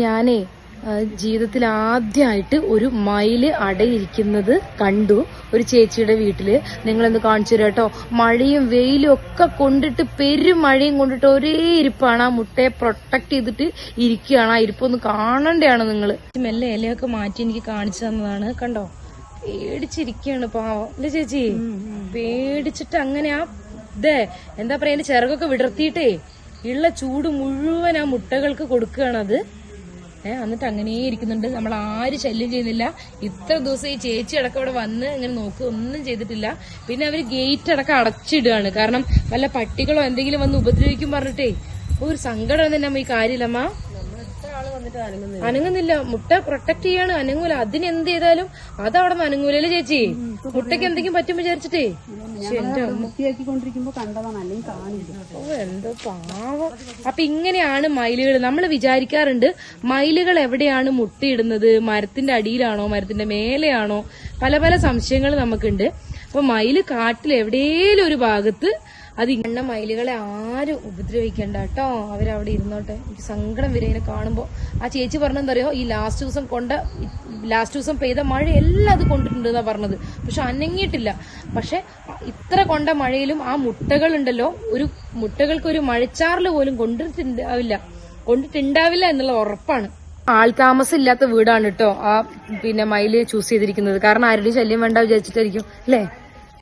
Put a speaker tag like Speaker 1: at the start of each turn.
Speaker 1: ഞാനേ ജീവിതത്തിൽ ആദ്യമായിട്ട് ഒരു മയിൽ അടയിരിക്കുന്നത് കണ്ടു. ഒരു ചേച്ചിയുടെ വീട്ടിൽ. നിങ്ങളൊന്ന് കാണിച്ചു തരാം കേട്ടോ. മഴയും വെയിലും ഒക്കെ കൊണ്ടിട്ട് പെരും മഴയും കൊണ്ടിട്ട് ഒരേ ഇരിപ്പാണ്. ആ മുട്ടയെ പ്രൊട്ടക്ട് ചെയ്തിട്ട് ഇരിക്കുകയാണ്. ആ ഇരിപ്പൊന്ന് കാണണ്ടയാണ് നിങ്ങൾ മെല്ലെ ഇലയൊക്കെ മാറ്റി എനിക്ക് കാണിച്ചു തന്നതാണ്. കണ്ടോ? പേടിച്ചിരിക്കുകയാണ് പാവം. അല്ലേ ചേച്ചി? പേടിച്ചിട്ട് അങ്ങനെ ആ ഇതേ എന്താ പറയാ എന്റെ ചിറകൊക്കെ വിടർത്തിയിട്ടേ ഉള്ള ചൂട് മുഴുവൻ ആ മുട്ടകൾക്ക് കൊടുക്കുകയാണത്. ഏഹ് എന്നിട്ട് അങ്ങനെ ഇരിക്കുന്നുണ്ട്. നമ്മൾ ആരും ശല്യം ചെയ്യുന്നില്ല. ഇത്ര ദിവസം ഈ ചേച്ചി അടക്കം ഇവിടെ വന്ന് ഇങ്ങനെ നോക്കുക ഒന്നും ചെയ്തിട്ടില്ല. പിന്നെ അവർ ഗേറ്റ് അടക്കം അടച്ചിടുകയാണ്. കാരണം വല്ല പട്ടികളോ എന്തെങ്കിലും വന്ന് ഉപദ്രവിക്കും പറഞ്ഞിട്ടേ ഒരു സങ്കടം തന്നെ നമ്മ ഈ കാര്യമില്ലമ്മ അനങ്ങുന്നില്ല. മുട്ട പ്രൊട്ടക്ട് ചെയ്യാണ്. അനങ്ങൂല. അതിന് എന്ത് ചെയ്താലും അത് അവിടെ നിന്ന് അനങ്ങൂലല്ലേ ചേച്ചി? മുട്ടയ്ക്ക് എന്തെങ്കിലും പറ്റും വിചാരിച്ചിട്ടേ. ഓ എന്തോ പാവം. അപ്പൊ ഇങ്ങനെയാണ് മയിലുകൾ. നമ്മൾ വിചാരിക്കാറുണ്ട് മയിലുകൾ എവിടെയാണ് മുട്ടയിടുന്നത്? മരത്തിന്റെ അടിയിലാണോ? മരത്തിന്റെ മേലെയാണോ? പല പല സംശയങ്ങൾ നമുക്കുണ്ട്. അപ്പൊ മയിൽ കാട്ടിൽ എവിടെയെങ്കിലും ഒരു ഭാഗത്ത് അത് ഇങ്ങനെ മയിലുകളെ ആരും ഉപദ്രവിക്കണ്ട കേട്ടോ. അവരവിടെ ഇരുന്നോട്ടെ. എനിക്ക് സങ്കടം വരെ ഇങ്ങനെ കാണുമ്പോ. ആ ചേച്ചി പറഞ്ഞെന്താ അറിയോ ഈ ലാസ്റ്റ് ദിവസം കൊണ്ട ലാസ്റ്റ് ദിവസം പെയ്ത മഴ എല്ലാം അത് കൊണ്ടിട്ടുണ്ട് പറഞ്ഞത്. പക്ഷെ അനങ്ങിയിട്ടില്ല. പക്ഷെ ഇത്ര കൊണ്ട മഴയിലും ആ മുട്ടകൾ ഉണ്ടല്ലോ ഒരു മുട്ടകൾക്ക് ഒരു മഴച്ചാറിൽ പോലും കൊണ്ടിട്ടുണ്ടാവില്ല. കൊണ്ടിട്ടുണ്ടാവില്ല എന്നുള്ള ഉറപ്പാണ്. ആൾതാമസം ഇല്ലാത്ത വീടാണ് കേട്ടോ ആ പിന്നെ മയിൽ ചൂസ് ചെയ്തിരിക്കുന്നത്. കാരണം ആരുടെയും ശല്യം വേണ്ട വിചാരിച്ചിട്ടായിരിക്കും അല്ലേ?